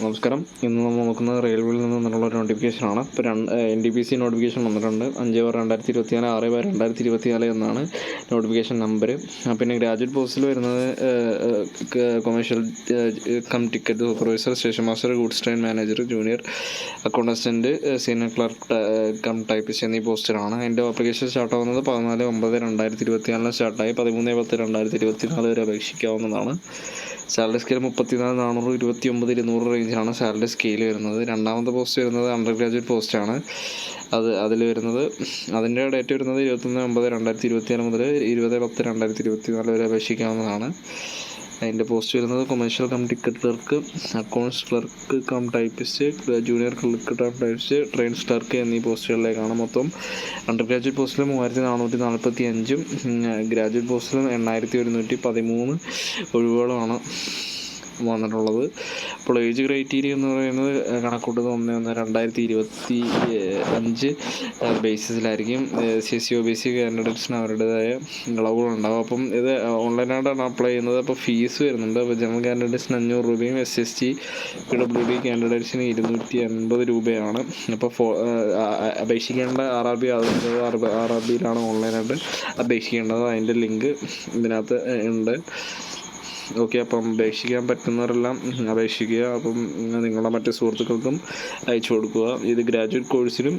നമസ്കാരം. ഇന്ന് നമ്മൾ നോക്കുന്നത് റെയിൽവേയിൽ നിന്ന് നിന്നുള്ള ഒരു നോട്ടിഫിക്കേഷനാണ് ഇപ്പോൾ രണ്ട് N D P C notification വന്നിട്ടുണ്ട്. അഞ്ച് ബാർ രണ്ടായിരത്തി ഇരുപത്തി നാല് ആറ് ബാർ രണ്ടായിരത്തി ഇരുപത്തി നാല് എന്നാണ് നോട്ടിഫിക്കേഷൻ നമ്പർ പിന്നെ ഗ്രാജുവേറ്റ് പോസ്റ്റിൽ വരുന്നത് commercial cum ticket supervisor station master goods train manager junior accountant senior clerk cum typist എന്നീ പോസ്റ്റിലാണ്. എന്റെ ആപ്ലിക്കേഷൻ സ്റ്റാർട്ട് ആവുന്നത് പതിനാല് ഒമ്പത് രണ്ടായിരത്തി ഇരുപത്തി നാലിന് സ്റ്റാർട്ടായി പതിമൂന്ന് പത്ത് രണ്ടായിരത്തി ഇരുപത്തി നാല് വരെ അപേക്ഷിക്കാവുന്നതാണ്. സാലറി സ്കെയിൽ മുപ്പത്തിനാല് നാനൂറ് ഇരുപത്തി ഒമ്പത് ഇരുന്നൂറ് റേഞ്ചിലാണ് സാലറി സ്കെയിൽ വരുന്നത്. രണ്ടാമത്തെ പോസ്റ്റ് വരുന്നത് അണ്ടർ ഗ്രാജുവേറ്റ് പോസ്റ്റാണ് അത് അതിൽ വരുന്നത് അതിന്റെ ഡേറ്റ് വരുന്നത് ഇരുപത്തൊന്ന് ഒമ്പത് രണ്ടായിരത്തി ഇരുപത്തി നാല് മുതൽ ഇരുപത് പത്ത് രണ്ടായിരത്തി ഇരുപത്തി നാല് വരെ അപേക്ഷിക്കാവുന്നതാണ്. അതിന്റെ പോസ്റ്റ് വരുന്നത് commercial cum ticket clerk accounts clerk cum typist junior clerk cum typist trains clerk എന്നീ പോസ്റ്റുകളിലേക്കാണ് മൊത്തം അണ്ടർ ഗ്രാജുവേറ്റ് പോസ്റ്റിൽ മൂവായിരത്തി നാനൂറ്റി നാൽപ്പത്തി അഞ്ചും ഗ്രാജുവേറ്റ് പോസ്റ്റിൽ എണ്ണായിരത്തി ഒരുന്നൂറ്റി പതിമൂന്ന് ഒഴിവുകളുമാണ് വന്നിട്ടുള്ളത്. അപ്പോൾ ഏജ് ക്രൈറ്റീരിയ എന്ന് പറയുന്നത് കണക്കൂട്ടുന്നത് ഒന്ന് ഒന്ന് രണ്ടായിരത്തി ഇരുപത്തി അഞ്ച് ബേസിസിലായിരിക്കും C C O B C കാൻഡിഡേറ്റ്സിന് അവരുടേതായ ഇളവുകളുണ്ടാകും അപ്പം ഇത് ഓൺലൈനായിട്ടാണ് അപ്ലൈ ചെയ്യുന്നത്. അപ്പോൾ ഫീസ് വരുന്നുണ്ട്. അപ്പോൾ ജനറൽ കാൻഡിഡേറ്റ്സിന് അഞ്ഞൂറ് രൂപയും S S T P W D കാൻഡിഡേറ്റ്സിന് ഇരുന്നൂറ്റി അൻപത് രൂപയാണ്. അപ്പോൾ ഫോ അപേക്ഷിക്കേണ്ട R R B R R ബിയിലാണ് ഓൺലൈനായിട്ട് അപേക്ഷിക്കേണ്ടത്. അതിന്റെ ലിങ്ക് ഇതിനകത്ത് ഉണ്ട്. ഓക്കെ അപ്പം അപേക്ഷിക്കാൻ പറ്റുന്നവരെല്ലാം അപേക്ഷിക്കുക. അപ്പം നിങ്ങളുടെ മറ്റു സുഹൃത്തുക്കൾക്കും അയച്ചു കൊടുക്കുക. ഇത് ഗ്രാജുവേറ്റ് കോഴ്സിനും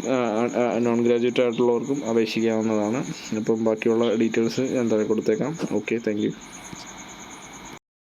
നോൺ ഗ്രാജുവേറ്റ് ആയിട്ടുള്ളവർക്കും അപേക്ഷിക്കാവുന്നതാണ്. അപ്പം ബാക്കിയുള്ള ഡീറ്റെയിൽസ് ഞാൻ തന്നെ കൊടുത്തേക്കാം. Okay thank